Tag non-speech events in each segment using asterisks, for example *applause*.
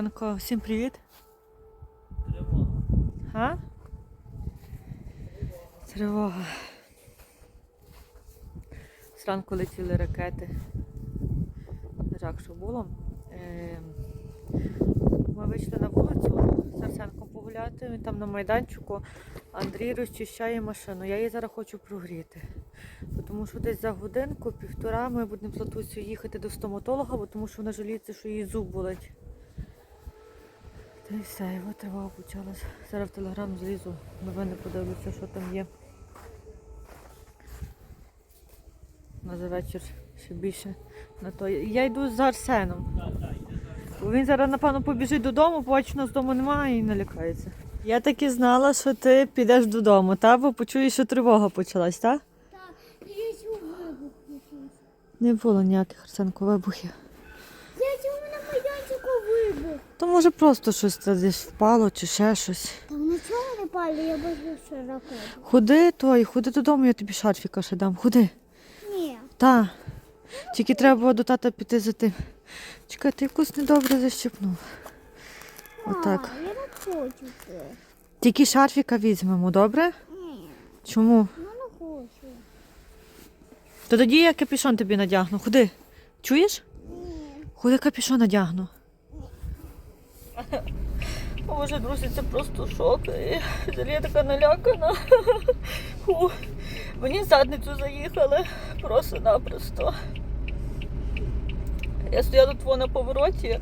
Арсенко, всім привіт. Тривога. А? Тривога. Зранку летіли ракети. Жак, що було. Е, Ми вийшли на вулицю з Арсенком погуляти, він там на майданчику. Андрій розчищає машину. Я її зараз хочу прогріти. Тому що десь за годинку, півтора ми будемо з Латусю їхати до стоматолога, бо тому що вона жаліється, що її зуб болить. Та й все, його тривога почалась. Зараз в телеграм злізу, новини подивлюся, що там є. На за вечір ще більше на то. Я йду за Арсеном. Він зараз, напевно, побіжить додому, побачить, нас дому немає і налякається. Я так і знала, що ти підеш додому, та? бо почуєш, що тривога почалась, так? Так, я вибух. Не було ніяких Арсенко вибухів. Я цю на майданчику вибух. То може просто щось там десь впало чи ще щось. Там нічого не пали, я бачу, що ракету. Ходи той, ходи додому, я тобі шарфіка ще дам. Ходи. Ні. Та. Тільки треба було до тата піти за тим. Чекай, ти якусь недобре защипнув. Отак. Я не хочу це. Тільки шарфіка візьмемо, добре? Ні, Чому? я не хочу. То тоді я капюшон тобі надягну. Ходи. Чуєш? Ні. Ходи капюшон надягну. *laughs* Боже, друзі, це просто шок. Я така налякана. *laughs* Фу. Мені задницю заїхали просто-напросто. Я стояла тут на повороті.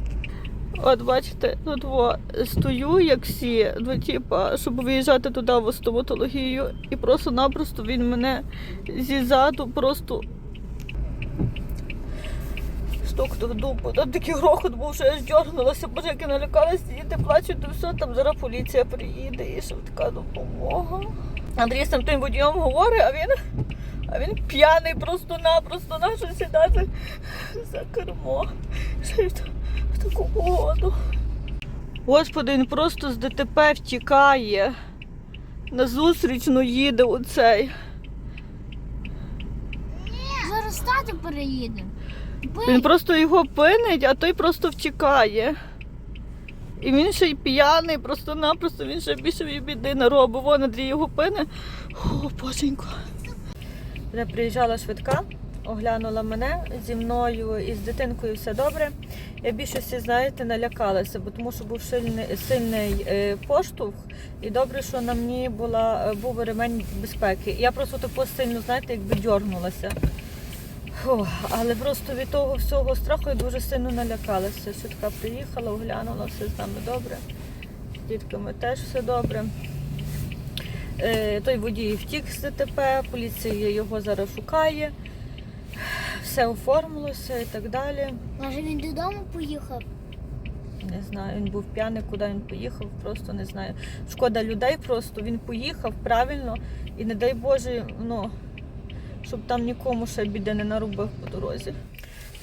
От бачите, тут во стою, як всі, ну, типа, щоб виїжджати туди в стоматологію, і просто-напросто він мене зізаду просто стукнув в дупу. Там такий грохот був, що я здьорнулася, боже, як я налякалася, діти плачуть, то все, там зараз поліція приїде і щоб така допомога. Андрій з тим водієм говорить, а він, а він п'яний просто-напросто нащо сідати за кермо. В, таку погоду. Господи, він просто з ДТП втікає. На зустрічну їде оцей. Зараз тато переїде. Він просто його пинить, а той просто втікає. І він ще й п'яний, просто-напросто він ще більше біди наробив. Вон Андрій його пине. О, боженько. Вже приїжджала швидка, оглянула мене зі мною і з дитинкою все добре. Я більшості, знаєте, налякалася, бо тому що був сильний, сильний е, поштовх, і добре, що на мені була, е, був ремень безпеки. Я просто тако сильно, знаєте, якби дьорнулася. Фу, але просто від того всього страху я дуже сильно налякалася. Швидка приїхала, оглянула, все з нами добре. З дітками теж все добре. Е, той водій втік з ДТП, поліція його зараз шукає. Все оформилося і так далі. Може він додому поїхав? Не знаю, він був п'яний, куди він поїхав, просто не знаю. Шкода людей просто, він поїхав правильно і не дай Боже, ну, щоб там нікому ще біди не наробив по дорозі.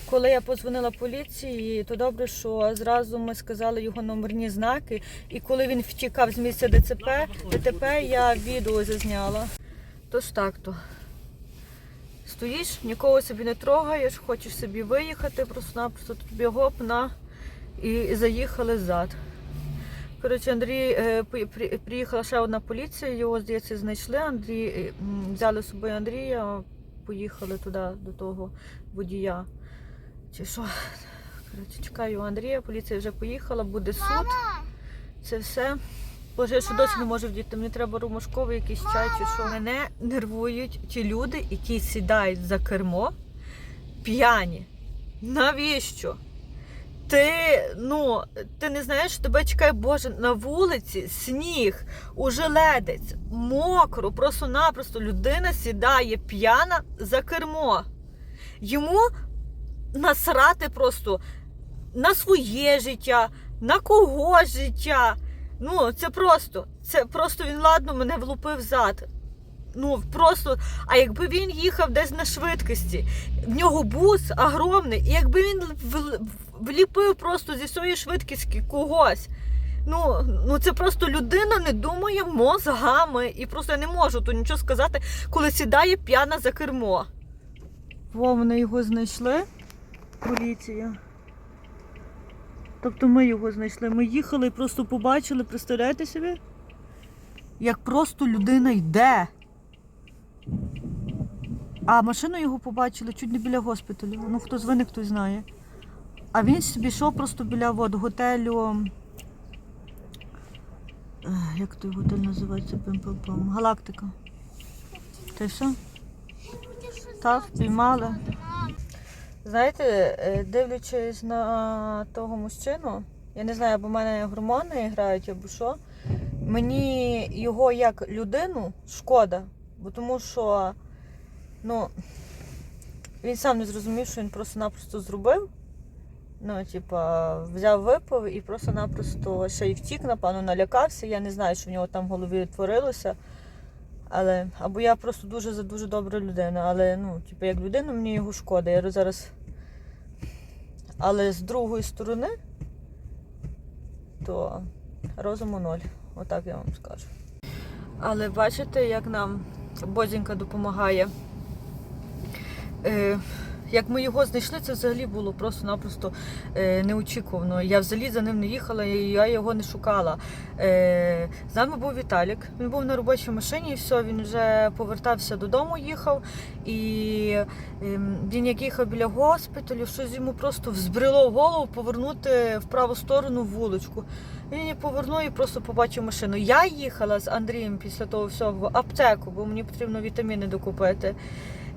Коли я позвонила поліції, то добре, що зразу ми сказали його номерні знаки. І коли він втікав з місця ДЦП, ДТП, я відео зазняла. Тож так то. Стоїш, нікого собі не трогаєш, хочеш собі виїхати, просто-напросто тобі гоп на і заїхали ззад. Коротше, Андрій е, при- при- приїхала ще одна поліція, його, здається, знайшли. Андрій, взяли з собою Андрія, поїхали туди до того водія. Чи що? Коротше, чекаю Андрія, поліція вже поїхала, буде суд. Це все. Боже, я що досі не можу вдіти. Мені треба румашковий якийсь чай чи що. Мене нервують ті люди, які сідають за кермо п'яні. Навіщо? Ти, ну, ти не знаєш, тебе чекає, Боже, на вулиці сніг, ужеледець, мокро, просто-напросто людина сідає п'яна за кермо. Йому насрати просто на своє життя, на когось життя. Ну, це просто, це просто він ладно мене влупив зад. Ну, просто, а якби він їхав десь на швидкості, в нього бус огромний, і якби він вліпив просто зі своєї швидкості когось. Ну, ну це просто людина не думає мозгами. І просто я не можу тут нічого сказати, коли сідає п'яна за кермо. Во, вони його знайшли. Поліція. Тобто ми його знайшли. Ми їхали і просто побачили, представляєте собі? Як просто людина йде. А машину його побачили чуть не біля госпіталю. Ну, хто звиник, хто знає. А він собі йшов просто біля от, готелю. Як той готель називається? Пим-пам-пам. Галактика. Та й все? Так, спіймали. Знаєте, е, дивлячись на того мужчину, я не знаю, або в мене гормони грають, або що. Мені його як людину шкода, бо тому що ну, він сам не зрозумів, що він просто-напросто зробив. Ну, типа, взяв, випив і просто-напросто ще й втік, напевно, налякався. Я не знаю, що в нього там в голові творилося. Але, або я просто дуже за дуже добра людина. Але ну, типу, як людина, мені його шкода. Я зараз. Але з другої сторони, то розуму ноль. Отак я вам скажу. Але бачите, як нам Бозінька допомагає. Е, як ми його знайшли, це взагалі було просто-напросто е, неочікувано. Я взагалі за ним не їхала, і я його не шукала. Е, з нами був Віталік. Він був на робочій машині, і все, він вже повертався додому, їхав. І ем, він як їхав біля госпіталю, щось йому просто взбрело в голову повернути в праву сторону вуличку. Він її повернув і просто побачив машину. Я їхала з Андрієм після того всього в аптеку, бо мені потрібно вітаміни докупити.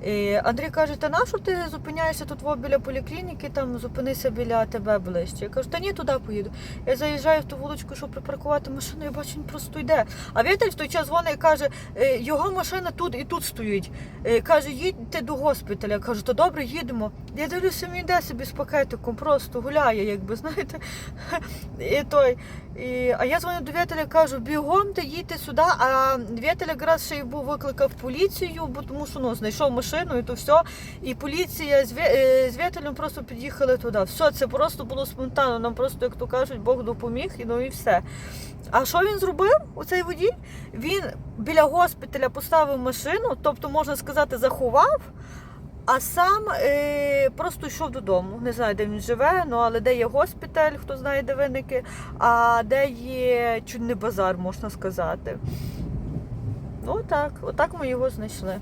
І Андрій каже, та на що ти зупиняєшся тут біля поліклініки, там зупинися біля тебе ближче. Я кажу, та ні, туди поїду. Я заїжджаю в ту вуличку, щоб припаркувати машину, я бачу, він просто йде. А Віталь в той час дзвонить і каже, «Е, його машина тут і тут стоїть. Е, Каже, їдьте до госпіталя. Я кажу, то добре, їдемо. Я дивлюся, він йде собі з пакетиком, просто гуляє, якби, знаєте. *laughs* І той. І, а я дзвоню до Віталя, кажу, бігом ти їдьте сюди. А Віталь якраз ще й був викликав поліцію, бо тому що ну, знайшов машину і то все. І поліція з, е, з Віталем просто під'їхали туди. Все, це просто було спонтанно. Нам просто, як то кажуть, Бог допоміг, і ну і все. А що він зробив? Оцей водій? Він біля госпіталя поставив машину, тобто, можна сказати, заховав. А сам е, просто йшов додому. Не знаю, де він живе, ну але де є госпіталь, хто знає, де виники, а де є не базар, можна сказати. Ну отак, отак ми його знайшли.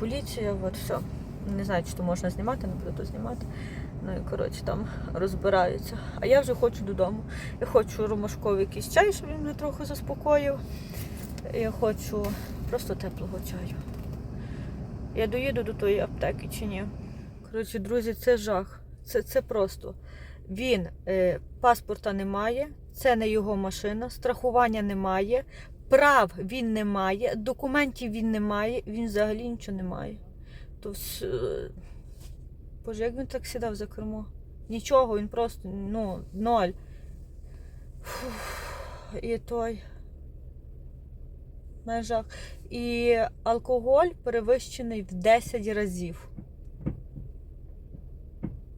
Поліція, от все. Не знаю, чи то можна знімати, не буду то знімати. Ну і коротше там розбираються. А я вже хочу додому. Я хочу ромашковий якийсь чай, щоб він мене трохи заспокоїв. Я хочу просто теплого чаю. Я доїду до тої аптеки чи ні? Коротше, друзі, це жах. Це, це просто. Він е, паспорта не має, це не його машина, страхування немає, прав він не має, документів він не має, він взагалі нічого не має. То вс... е, Боже, як він так сідав за кермо? Нічого, він просто ну, ноль. Фух, і той. Межах. І алкоголь перевищений в 10 разів.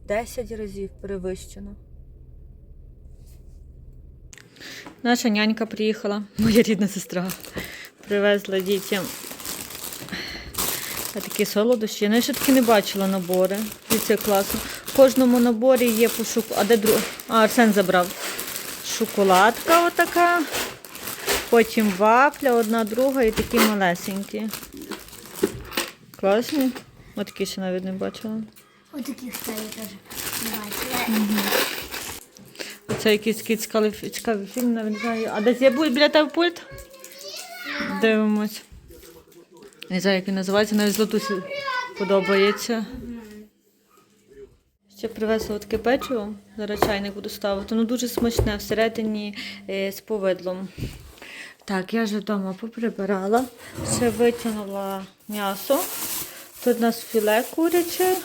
10 разів перевищено. Наша нянька приїхала, моя рідна сестра. Привезла дітям такі солодощі. Ну, Я ще таки не бачила набори. І це класно. В кожному наборі є по шоку. А де друг? А, Арсен забрав. Шоколадка отака. Потім вафля, одна друга і такі малесенькі. Класні. Отакі ще навіть не бачила. Це я теж не бачила. Оце якийсь такий цікавий, фільм, навіть не знаю. А десь є бу- біля тебе пульт? Дивимось. Не знаю, як він називається, навіть златусі подобається. Ще привезла таке печиво, зараз чайник буду ставити. Ну дуже смачне всередині е, з повидлом. Так, я вже вдома поприбирала, ще витягнула м'ясо. Тут у нас філе куряче,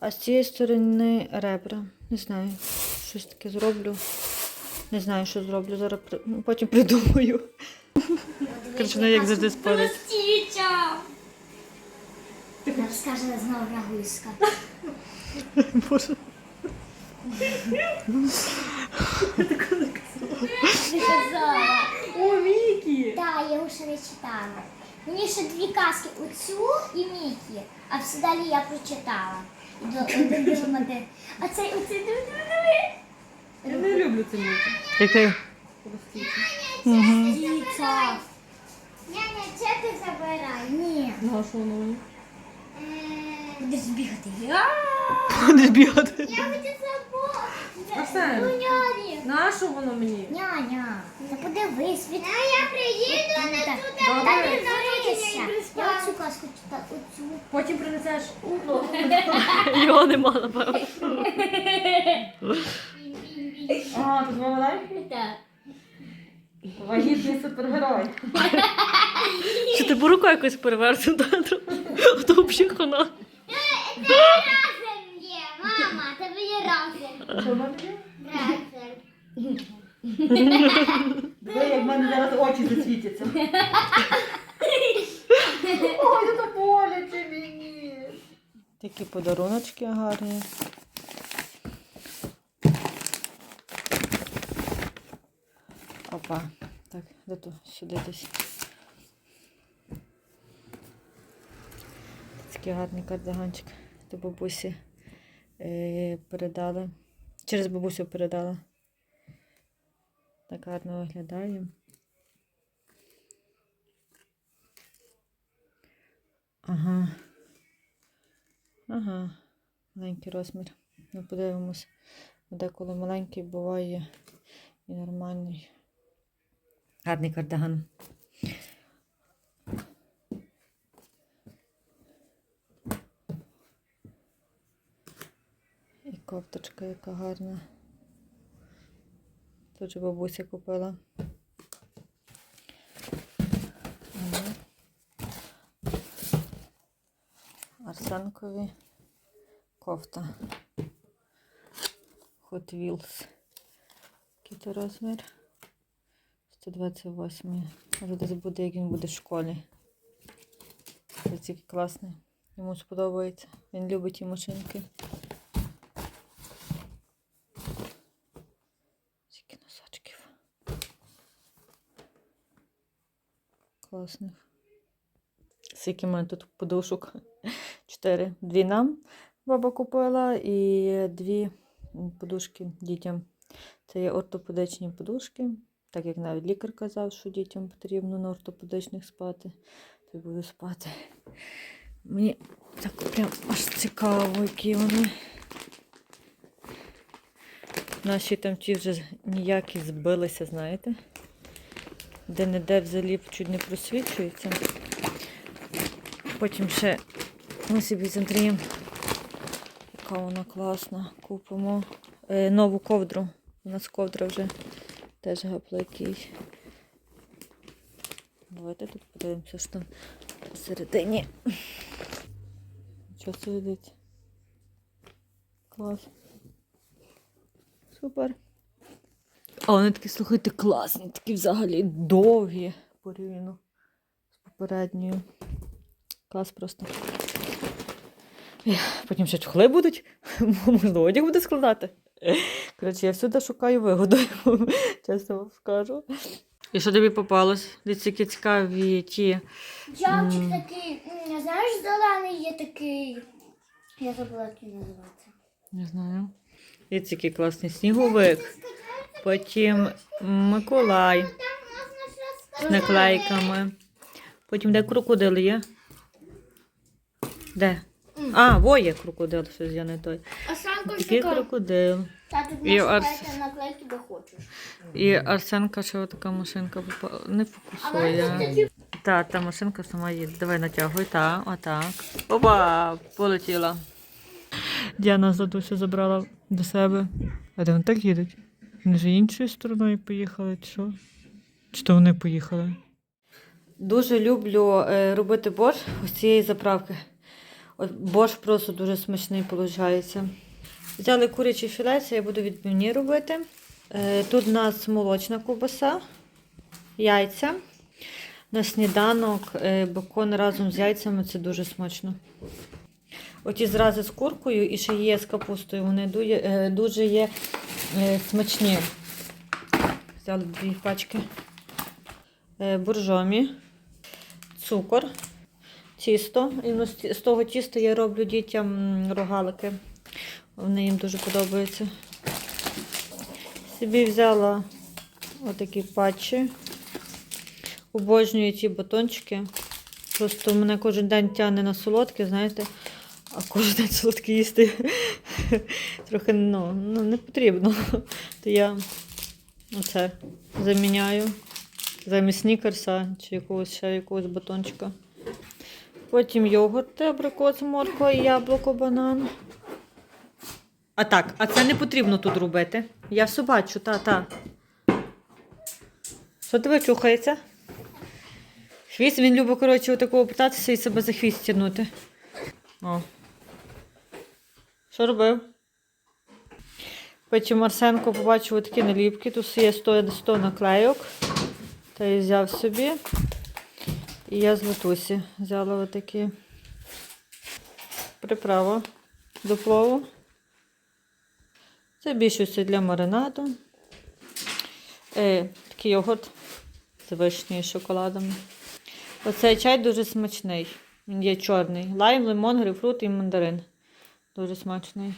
а з цієї сторони ребра. Не знаю, щось таке зроблю. Не знаю, що зроблю. Зараз при- ну, потім придумаю. Вона як завжди спорить. Розкаже знову рагуська. Боже. Сказала. О, Мікі! Так, я його ще не читала. Мені ще дві казки оцю і Мікі, а все далі я прочитала. До-. А цей оцей диви, диви, диви. Я не люблю цей мультик. Який? Дівця. Няня, це ти забирай. Ні. Ну, а що воно? Будеш бігати. Будеш бігати. Я хочу забути. На що воно мені? Няня, та подивись. Від... А я приїду на туди. Та не дивися. Я оцю казку читаю. Оцю. Потім принесеш. *laughs* Його нема, напевно. А, тут мама дай? Так. Вагітний супергерой. Чи ти по руку якось перевернув театру? Ото взагалі хана. Разом є, мама, тебе є разом. Що воно таке? Разом. Диви, як в мене зараз очі засвітяться. Ой, це боляче мені. Такі подаруночки гарні. Опа. Так, де то? Сюди десь. Такий гарний кардиганчик. До бабусі е, передали. Через бабусю передала. Так гарно виглядає. Ага. Ага, маленький розмір. Ну, подивимось. Деколи маленький буває і нормальний. Гарний кардиган. І кофточка яка гарна. Тут же бабуся купила. Арсенкові кофта. Hot Wheels. Який то розмір? 128. Може десь буде, як він буде в школі. Це тільки класний. Йому сподобається. Він любить ті машинки. Скільки носочків. Класних. Скільки в мене тут подушок? *laughs* Чотири. Дві нам баба купила і дві подушки дітям. Це є ортопедичні подушки. Так як навіть лікар казав, що дітям потрібно на ортопедичних спати, то буду спати. Мені так прям аж цікаво, які вони. Наші там ті вже ніякі збилися, знаєте. Де-не-де взагалі чуть не просвічується. Потім ще ми собі з Андрієм, яка вона класна, купимо е, нову ковдру. У нас ковдра вже теж гапликий. Давайте тут подивимося, що там всередині. Що сидить? Клас. Супер. А вони такі, слухайте, класні, такі взагалі довгі порівняно з попередньою. Клас просто. Потім ще чохли будуть, *laughs* можна одяг буде складати. Коротше, я всюди шукаю вигоду, *laughs* чесно вам скажу. І що тобі попалось? Дивіться, цікаві ті. Джавчик М. такий, знаєш, зелений є такий. Я забула, як він називається. Не знаю. Дивіться, який класний сніговик. Потім Миколай з наклейками. Потім де крокодил є? Де? А, во є крокодил, щось я не той. Такий крокодил. Та тут І Арс- наклейки, де хочеш. І Арсенка ще така машинка попала. Не фокусує. Та, та машинка сама їде. Давай натягуй, та, отак. Опа, полетіла. Діана Златуся забрала до себе. А де вони так їдуть? Вони ж іншою стороною поїхали, чи що? Чи то вони поїхали? Дуже люблю е, робити борщ ось цієї заправки. От борщ просто дуже смачний виходить. Взяли курячі філе, це я буду відбивні робити. Е, Тут у нас молочна ковбаса, яйця. На сніданок е, бекон разом з яйцями це дуже смачно. Оті зрази з куркою і ще є з капустою. Вони дуже є смачні. Взяли дві пачки. Е, Боржомі, цукор, тісто. І ну, з того тіста я роблю дітям рогалики. Вони їм дуже подобаються. Собі взяла отакі патчі. Обожнюю ті батончики. Просто мене кожен день тягне на солодке, знаєте, а кожен день солодке їсти трохи ну, ну, не потрібно. То я оце заміняю замість снікерса чи якогось ще якогось батончика. Потім йогурт, абрикос, морква, яблуко, банан. А так, а це не потрібно тут робити. Я все бачу, та-та. Що тебе чухається? Хвіст він любить, коротше, отакого питатися і себе за хвіст тягнути. О. Що робив? Потім Арсенко побачив такі наліпки. Тут є 100, 100 наклейок. Та я взяв собі. І я з Латусі взяла отакі приправа до плову. Це більшості для маринаду. Е, такий йогурт з вишнею шоколадом. Оцей чай дуже смачний. Він є чорний. Лайм, лимон, грейпфрут і мандарин. Дуже смачний.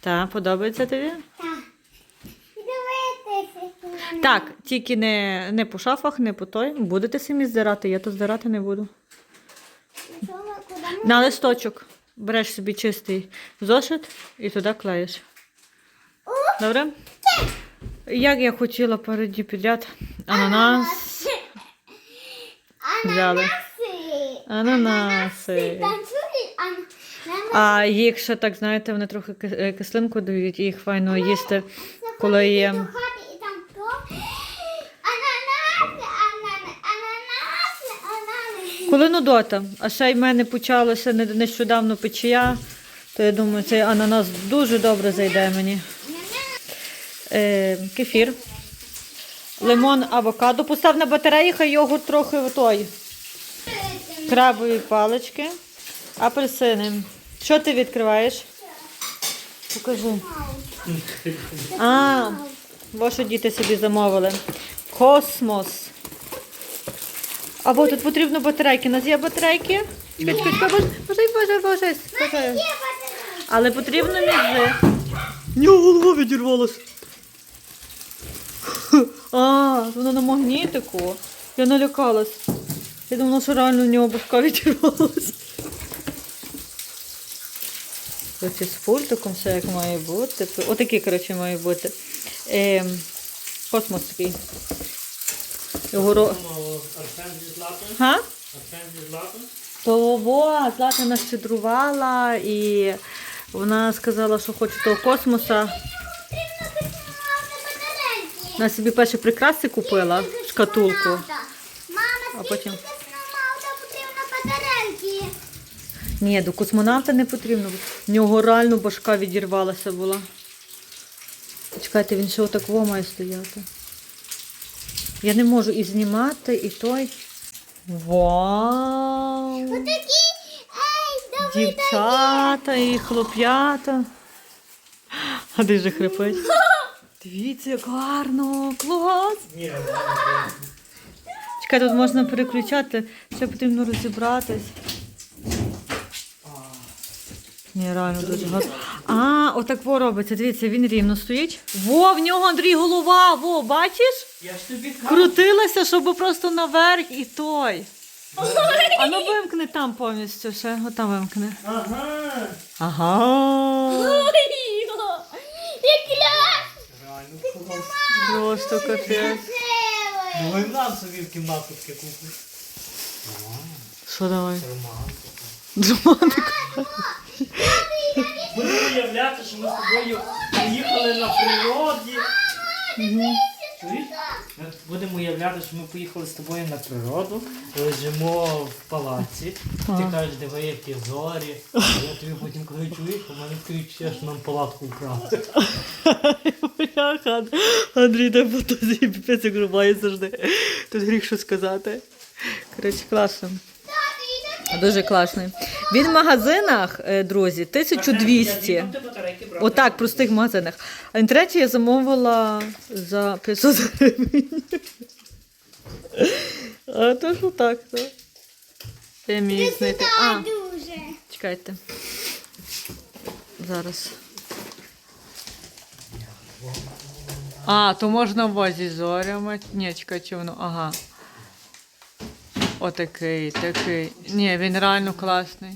Так, подобається тобі? Так. Дивитися. Так, тільки не, не по шафах, не по той. Будете самі здирати, я то здирати не буду. На листочок береш собі чистий зошит і туди клеїш. Добре? Як я хотіла пару підряд ананас. Взяли. Ананаси. Танцюють, а їх ще так, знаєте, вони трохи е, кислинку дають, і їх файно їсти, коли є. Коли нудота, а ще й в мене почалося нещодавно печія, то я думаю, цей ананас дуже добре зайде мені. Е, кефір, лимон, авокадо. Постав на батареї, хай йогурт трохи в той. Крабові палички, апельсини. Що ти відкриваєш? Покажи. А, ваші діти собі замовили. Космос. Або тут потрібно батарейки. У нас є батарейки. Боже, боже, боже. Але потрібно мізи. Нього голова відірвалась. *laughs* А, воно на магнітику. Я налякалась. Я думала, що реально в нього башка відірвалась. Оце з пультиком все як має бути. Отакий, коротше, має бути. Ем, космос такий. Його. Арсен зі Златою? Га? Арсен зі Златою? То во, Злата нас щедрувала і вона сказала, що хоче того космоса. Вона собі перші прикраси купила, шкатулку. А потім- космонавта потрібно батарейки? Ні, до космонавта не потрібно. В нього реально башка відірвалася була. Чекайте, він ще отак во має стояти. Я не можу і знімати, і той. Вау! Такі, ей, давай, Дівчата і хлоп'ята. А де же хрипить? Дивіться, як гарно, клас! Ні, Чекай, тут можна переключати, ще потрібно розібратись. Ні, реально дуже гарно. А, отак во робиться. Дивіться, він рівно стоїть. Во, в нього Андрій голова, во, бачиш? я ж тобі кажу. Крутилася, щоб просто наверх і той. А ну вимкни там повністю ще. Отам вимкни. Ага. Ага. Як ляш! Реально клас. Просто капець. Давай нам собі в кімнату таке купимо. Що давай? Романтика. Будемо уявляти, що ми з тобою поїхали на природі. Чуєш? Ми Будемо уявляти, що ми поїхали з тобою на природу, лежимо в палаці. Ти кажеш, диви, які зорі. А я тобі потім коли чуєш, у мене включиш нам палатку вкрати. Бляха, Андрій де фантазії піпець як рубає завжди. Тут гріх що сказати. Коротше, класно. Дуже класний. Він в магазинах, е, друзі, 1200. Отак, в простих магазинах. А в інтернеті я замовила за 500 гривень. А то що так, то. Ти міг знайти. А, чекайте. Зараз. А, то можна в возі зорями. Ні, чекай, чи воно. Ага. Отакий, такий. Ні, він реально класний.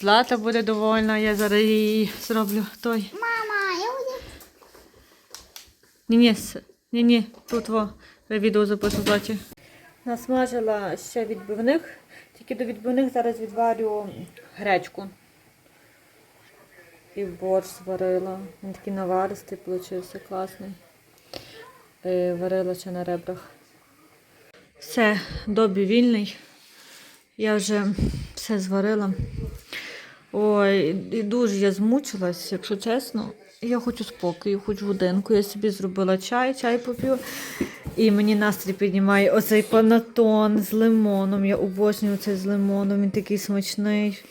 Злата буде довольна, я зараз її зроблю той. Мама, я буду. Ні, ні, тут во. Я відео записувати. Насмажила ще відбивних, тільки до відбивних зараз відварю гречку. І борщ зварила. Він такий наваристий, получився класний. Е, Варила ще на ребрах. Все, добі вільний. Я вже все зварила. Ой, і дуже я змучилась, якщо чесно. Я хочу спокою, хочу годинку. Я собі зробила чай, чай поп'ю. І мені настрій піднімає оцей панатон з лимоном. Я обожнюю цей з лимоном, він такий смачний.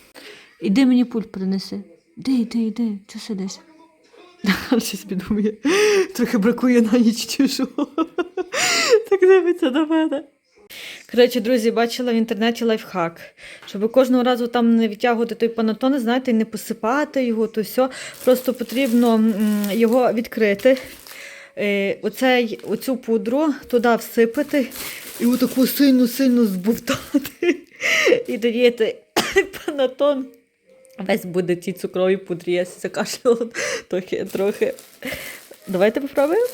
Іди мені пульт принеси. Іди, іди, іди, чого сидиш? *laughs* Щось підумає. Трохи бракує на ніч що. *laughs* Так дивиться до мене. Коротше, друзі, бачила в інтернеті лайфхак. Щоб кожного разу там не відтягувати той панатон, знаєте, і не посипати його, то все. Просто потрібно його відкрити. Е, Оцей, оцю пудру туди всипати і отаку сильно-сильно збовтати. І тоді *coughs* панатон весь буде в цій цукровій пудрі. Я закашляла трохи. трохи. Давайте попробуємо.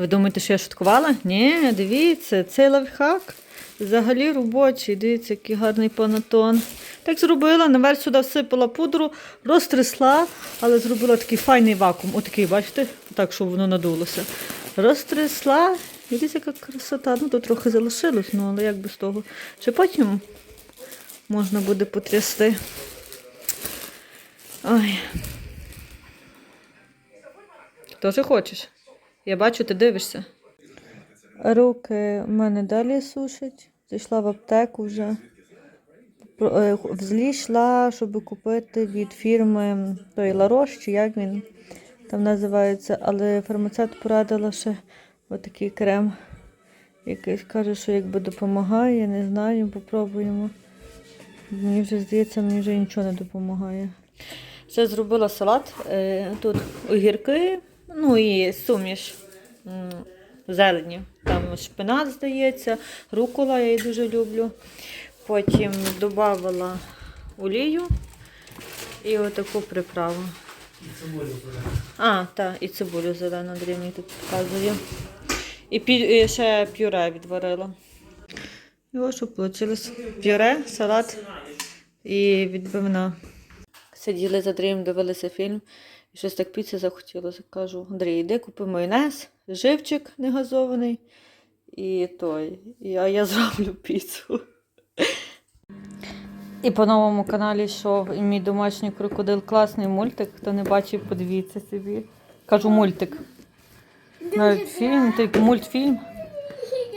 Ви думаєте, що я шуткувала? Ні, дивіться, цей лайфхак взагалі робочий. Дивіться, який гарний панатон. Так зробила, наверх сюди всипала пудру, розтрясла, але зробила такий файний вакуум. Отакий, бачите? Так, щоб воно надулося. Розтрясла. Дивіться, яка красота. Ну, тут трохи залишилось, ну але як без того. Чи потім можна буде потрясти. Ой. Теж хочеш? Я бачу, ти дивишся. Руки в мене далі сушать. Зайшла в аптеку вже. Е, Взлі йшла, щоб купити від фірми той Ларош, чи як він там називається, але фармацевт порадила ще отакий крем. Якийсь каже, що якби допомагає, не знаю, попробуємо. Мені вже здається, мені вже нічого не допомагає. Ще зробила салат. Е, Тут огірки, ну і суміш зелені. Там шпинат, здається, рукола, я її дуже люблю. Потім додавала олію і отаку приправу. І цибулю зелену. А, так, і цибулю зелену, мені тут показує. І, пі, і ще пюре відварила. І ось що вийшло. Пюре, салат і відбивна. Сиділи за Андрієм, дивилися фільм, і щось так піці захотілося. Кажу, Андрій, йди купи майонез, живчик негазований і той. А я *laughs* зроблю піцу. І по новому каналі йшов і мій домашній крокодил класний мультик. Хто не бачив, подивіться собі. Кажу мультик. Навіть фільм, такий мультфільм.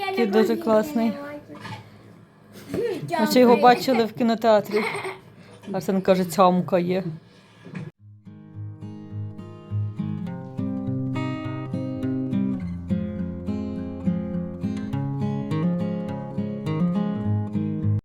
Такий дуже класний. Ми ще його бачили в кінотеатрі. Арсен каже, цямка є.